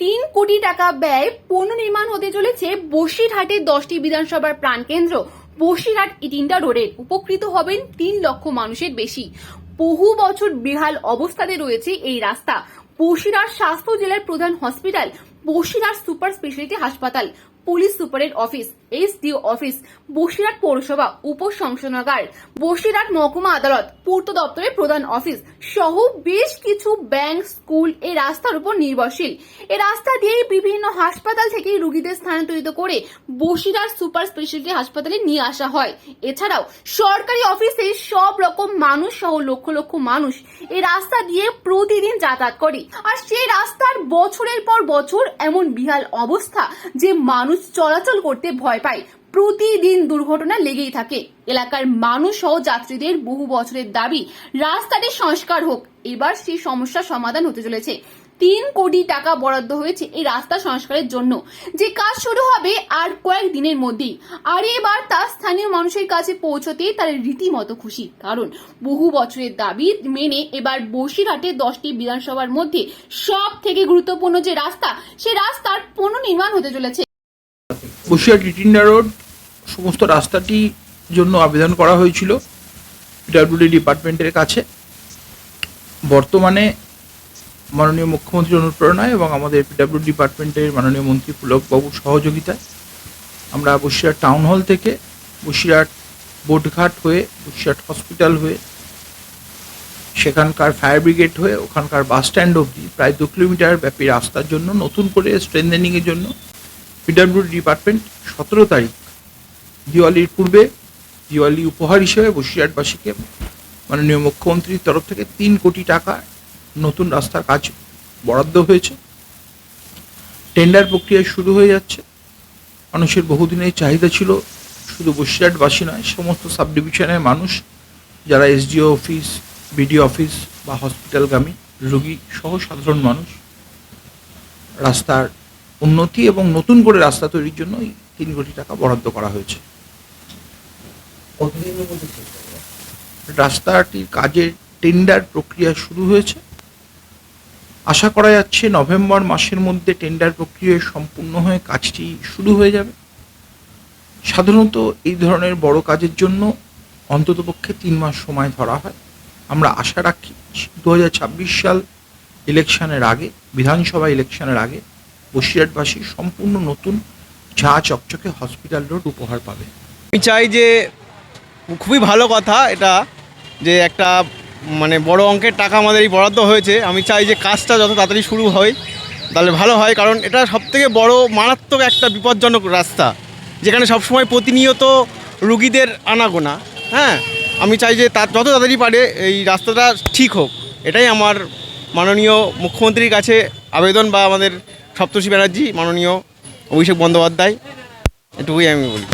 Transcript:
তিন কোটি টাকা ব্যয় পুনর্নির্মাণ হতে চলেছে বসিরহাটে দশটি বিধানসভার প্রাণকেন্দ্র বসিরহাট ইটিন্ডা রোডে উপকৃত হবেন তিন লক্ষ মানুষের বেশি। বহু বছর বেহাল অবস্থাতে রয়েছে এই রাস্তা। বসিরহাট স্বাস্থ্য জেলার প্রধান হসপিটাল, বসিরহাট সুপার স্পেশালিটি হাসপাতাল। পুলিশ সুপারের অফিস, এসডিও অফিস, বসিরহাট পৌরসভা উপসংসনাগার বসিরহাট মহকুমা আদালত, পূর্ত দপ্তরের প্রধান অফিস সহ বেশ কিছু ব্যাংক, স্কুল এই রাস্তার উপর নির্ভরশীল। এ রাস্তা দিয়েই বিভিন্ন হাসপাতাল থেকে রোগীদের স্থানান্তরিত করে বসিরহাট সুপার স্পেশালিটি হাসপাতালে নিয়ে আসা হয়। এছাড়াও সরকারি অফিসে সব রকম মানুষ সহ লক্ষ লক্ষ মানুষ এই রাস্তা দিয়ে প্রতিদিন যাতায়াত করে। আর সেই রাস্তার বছরের পর বছর এমন বিহাল অবস্থা যে মানুষ চলাচল করতে ভয় পায়। প্রতিদিন দুর্ঘটনা লেগেই থাকে। এলাকার মানুষ সহ যাত্রীদের বহু বছরের দাবি, রাস্তাটি সংস্কার হোক। এবার সেই সমস্যার সমাধান হতে চলেছে। তিন কোটি টাকা বরাদ্দ হয়েছে এই রাস্তা সংস্কারের জন্য। যে কাজ শুরু হবে আর কয়েক দিনের মধ্যেই। আর এবার তা স্থানীয় মানুষের কাছে পৌঁছতে তারা রীতিমতো খুশি। কারণ বহু বছরের দাবি মেনে এবার বসিরহাটে দশটি বিধানসভার মধ্যে সব থেকে গুরুত্বপূর্ণ যে রাস্তা, সে রাস্তার পুনর্নির্মাণ হতে চলেছে। বসিরহাট রিটিন্ডা রোড, সমস্ত রাস্তাটির জন্য আবেদন করা হয়েছিল পিডাব্লিউডি ডিপার্টমেন্টের কাছে। বর্তমানে মাননীয় মুখ্যমন্ত্রীর অনুপ্রেরণায় এবং আমাদের পিডাব্লিউ ডিপার্টমেন্টের মাননীয় মন্ত্রী পুলকবাবুর সহযোগিতায় আমরা বসিরহাট টাউন হল থেকে বসিরহাট বোটঘাট হয়ে বসিরহাট হসপিটাল হয়ে, সেখানকার ফায়ার ব্রিগেড হয়ে, ওখানকার বাস স্ট্যান্ড অবধি প্রায় দু কিলোমিটার ব্যাপী রাস্তার জন্য নতুন করে স্ট্রেন্থেনিংয়ের জন্য পিডাব্লিউ ডিপার্টমেন্ট সতেরো তারিখ। দিওয়ালির পূর্বে দিওয়ালি উপহার হিসেবে বসিরহাটবাসীকে মাননীয় মুখ্যমন্ত্রীর তরফ থেকে তিন কোটি টাকা নতুন রাস্তার কাজ বরাদ্দ হয়েছে। টেন্ডার প্রক্রিয়া শুরু হয়ে যাচ্ছে। মানুষের বহুদিনের চাহিদা ছিল শুধু বসিরহাটবাসী নয়, সমস্ত সাব ডিভিশনের মানুষ, যারা এসডিও অফিস বিডিও অফিস বা হসপিটালগামী রুগী সহ সাধারণ মানুষ। রাস্তার উন্নতি এবং নতুন করে রাস্তা তৈরির জন্য তিন কোটি টাকা বরাদ্দ করা হয়েছে। রাস্তাটির কাজের টেন্ডার প্রক্রিয়া শুরু হয়েছে। আশা করা যাচ্ছে নভেম্বর মাসের মধ্যে টেন্ডার প্রক্রিয়া সম্পূর্ণ হয়ে কাজটি শুরু হয়ে যাবে। সাধারণত এই ধরনের বড় কাজের জন্য অন্ততপক্ষে তিন মাস সময় ধরা হয়। আমরা আশা রাখি দু হাজার ছাব্বিশ সাল ইলেকশনের আগে বিধানসভা ইলেকশনের আগে বসিরহাটবাসী সম্পূর্ণ নতুন, ঝা চকচকে হসপিটাল রোড উপহার পাবে। আমি চাই যে, খুবই ভালো কথা এটা, যে একটা মানে বড় অঙ্কের টাকা আমাদের এই বরাদ্দ হয়েছে। আমি চাই যে কাজটা যত তাড়াতাড়ি শুরু হয়, তাহলে ভালো হয়, কারণ এটা সবথেকে বড় মারাত্মক একটা বিপজ্জনক রাস্তা, যেখানে সবসময় প্রতিনিয়ত রুগীদের আনাগোনা। হ্যাঁ আমি চাই যে তার যত তাড়াতাড়ি পারে এই রাস্তাটা ঠিক হোক। এটাই আমার মাননীয় মুখ্যমন্ত্রীর কাছে আবেদন বা আমাদের সপ্তর্ষি ব্যানার্জি মাননীয় অভিষেক বন্দ্যোপাধ্যায় এটুকুই আমি বলি।